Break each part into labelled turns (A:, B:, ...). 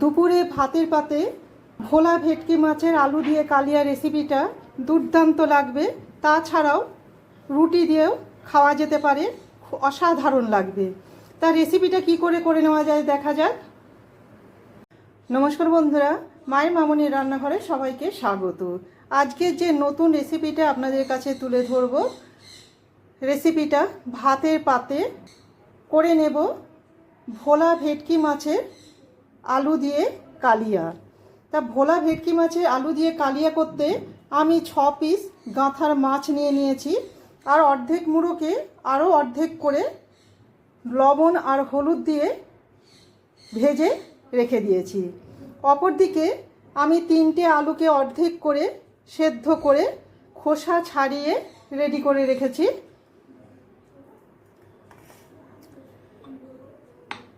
A: দুপুরে ভাতের পাতে ভোলা ভেটকি মাছের আলু দিয়ে কালিয়া রেসিপিটা দুর্দান্ত লাগবে। তাছাড়াও রুটি দিয়েও খাওয়া যেতে পারে অসাধারণ লাগবে। তা রেসিপিটা কি করে করে নেওয়া যায় দেখা যাক। নমস্কার বন্ধুরা, মায়ের মামনির রান্নাঘরে সবাইকে স্বাগত। আজকে যে নতুন রেসিপিটা আপনাদের কাছে তুলে ধরবো, রেসিপিটা ভাতের পাতে করে নেব ভোলা ভেটকি মাছের আলু দিয়ে কালিয়া। তা ভোলা ভেটকি মাছের আলু দিয়ে কালিয়া করতে আমি ছ পিস গাঁথার মাছ নিয়ে নিয়েছি। আর অর্ধেক মুড়োকে আরও অর্ধেক করে লবণ আর হলুদ দিয়ে ভেজে রেখে দিয়েছি। অপরদিকে আমি তিনটে আলুকে অর্ধেক করে সেদ্ধ করে খোসা ছাড়িয়ে রেডি করে রেখেছি।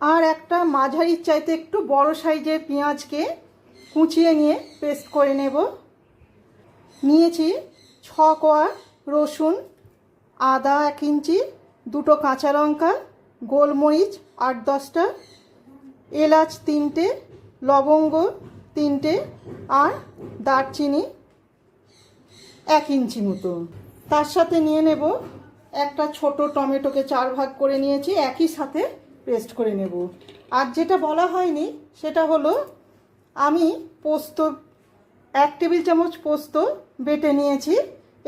A: আর একটা মাঝারির চাইতে একটু বড় সাইজের পেঁয়াজকে কুচিয়ে নিয়ে পেস্ট করে নেব। নিয়েছি ছ কোয়া রসুন, আদা এক ইঞ্চি, দুটো কাঁচা লঙ্কা, গোলমরিচ আট দশটা, এলাচ তিনটে, লবঙ্গ তিনটে আর দারচিনি এক ইঞ্চি মতো। তার সাথে নিয়ে নেব একটা ছোট টমেটোকে চার ভাগ করে নিয়েছি। একই সাথে পেস্ট করে নেব। আর যেটা বলা হয়নি, সেটা হলো আমি পোস্ত, এক টেবিল চামচ পোস্ত বেটে নিয়েছি।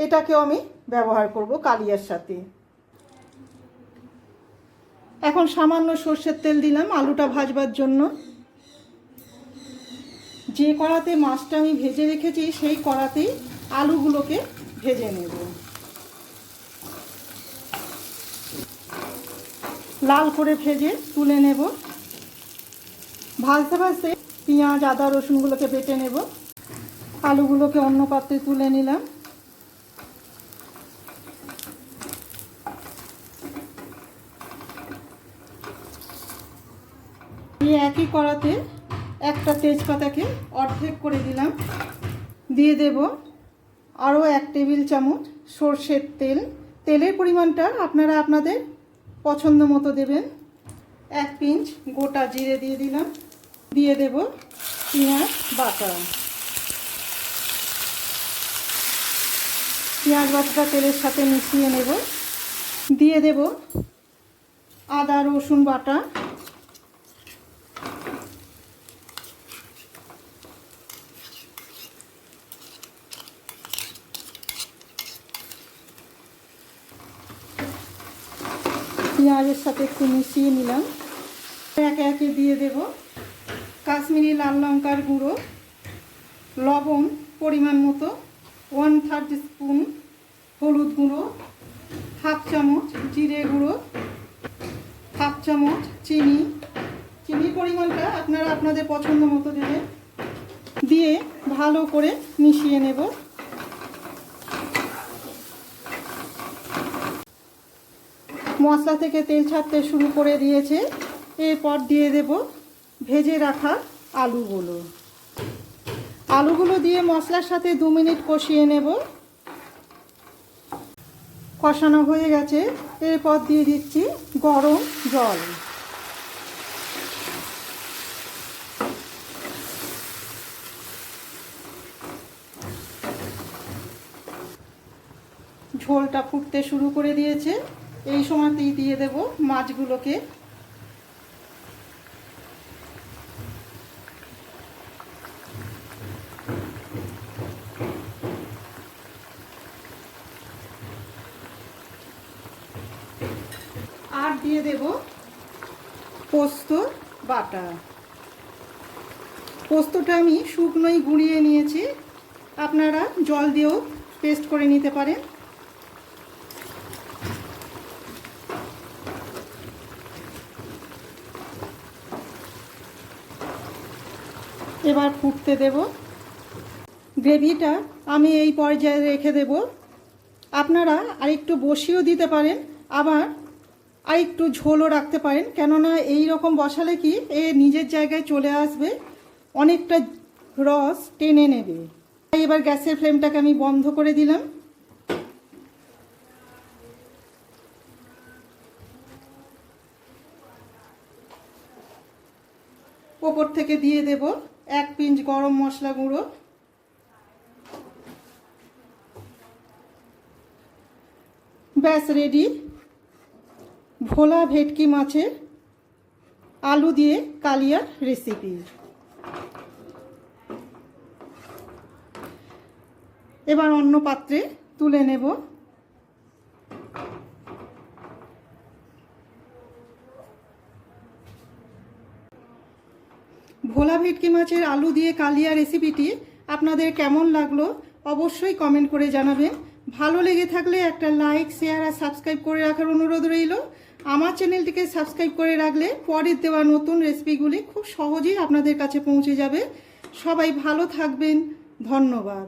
A: এটাকেও আমি ব্যবহার করব কালিয়ার সাথে। এখন সামান্য সর্ষের তেল দিলাম আলুটা ভাজবার জন্য। যে কড়াতে মাছটা আমি ভেজে রেখেছি, সেই কড়াতেই আলুগুলোকে ভেজে নেব। লাল করে ভেজে তুলে নেব। ভাজতে ভাজতে পেঁয়াজ, আদা, রসুনগুলোকে বেটে নেব। আলুগুলোকে অন্য পাত্রে তুলে নিলাম। এই একই কড়াতে একটা তেজপাতাকে অর্ধেক করে দিলাম। দিয়ে দেব আরও এক টেবিল চামচ সর্ষের তেল। তেলের পরিমাণটা আপনারা আপনাদের পছন্দ মতো দেবেন। এক পিঞ্চ গোটা জিরে দিয়ে দিলাম। দিয়ে দেব পেঁয়াজ, বাটা। পেঁয়াজ, বাটাটা তেলের সাথে মিশিয়ে নেব। দিয়ে দেব আদা, রসুন, বাটা। পেঁয়াজের সাথে একটু মিশিয়ে নিলাম। একে একে দিয়ে দেব। কাশ্মীরি লাল লঙ্কার গুঁড়ো, লবণ পরিমাণ মতো ওয়ান থার্ড স্পুন হলুদ গুঁড়ো হাফ চামচ জিরে গুঁড়ো হাফ চামচ চিনি। চিনির পরিমাণটা আপনারা আপনাদের পছন্দ মতো দেবেন দিয়ে ভালো করে মিশিয়ে নেব। মশলা থেকে তেল ছাড়তে শুরু করে দিয়েছে। এরপর দিয়ে দেব ভেজে রাখা আলুগুলো। আলুগুলো দিয়ে মশলার সাথে দু মিনিট কষিয়ে নেব। কষানো হয়ে গেছে। এরপর দিয়ে দিচ্ছি গরম জল। ঝোলটা ফুটতে শুরু করে দিয়েছে। এই সময়তেই দিয়ে দেব মাছগুলোকে। আর দিয়ে দেব পোস্ত বাটা। পোস্তটা আমি শুকনোই গুঁড়িয়ে নিয়েছি। আপনারা জল দিয়েও পেস্ট করে নিতে পারেন। এবার ফুটতে দেব। গ্রেভিটা আমি এই পর্যায়ে রেখে দেব। আপনারা আরেকটু বসিয়েও দিতে পারেন, আবার আরেকটু ঝোলও রাখতে পারেন। কেননা এই রকম বসালে কি এ নিজের জায়গায় চলে আসবে, অনেকটা রস টেনে নেবে। এবার গ্যাসের ফ্লেমটাকে আমি বন্ধ করে দিলাম। ওপর থেকে দিয়ে দেব। এক পিঞ্চ গরম মশলা গুঁড়ো। ব্যাস রেডি ভোলা ভেটকি মাছের আলু দিয়ে কালিয়ার রেসিপি এবার অন্য পাত্রে তুলে নেব। ভোলা ভেটকি মাছের আলু দিয়ে কালিয়া রেসিপিটি আপনাদের কেমন লাগল অবশ্যই কমেন্ট করে জানাবেন। ভালো লেগে থাকলে একটা লাইক শেয়ার আর সাবস্ক্রাইব করে রাখার অনুরোধ রইল। আমার চ্যানেলটিকে সাবস্ক্রাইব করে রাখলে পরের দেওয়া নতুন রেসিপিগুলি খুব সহজেই আপনাদের কাছে পৌঁছে যাবে। সবাই ভালো থাকবেন। ধন্যবাদ।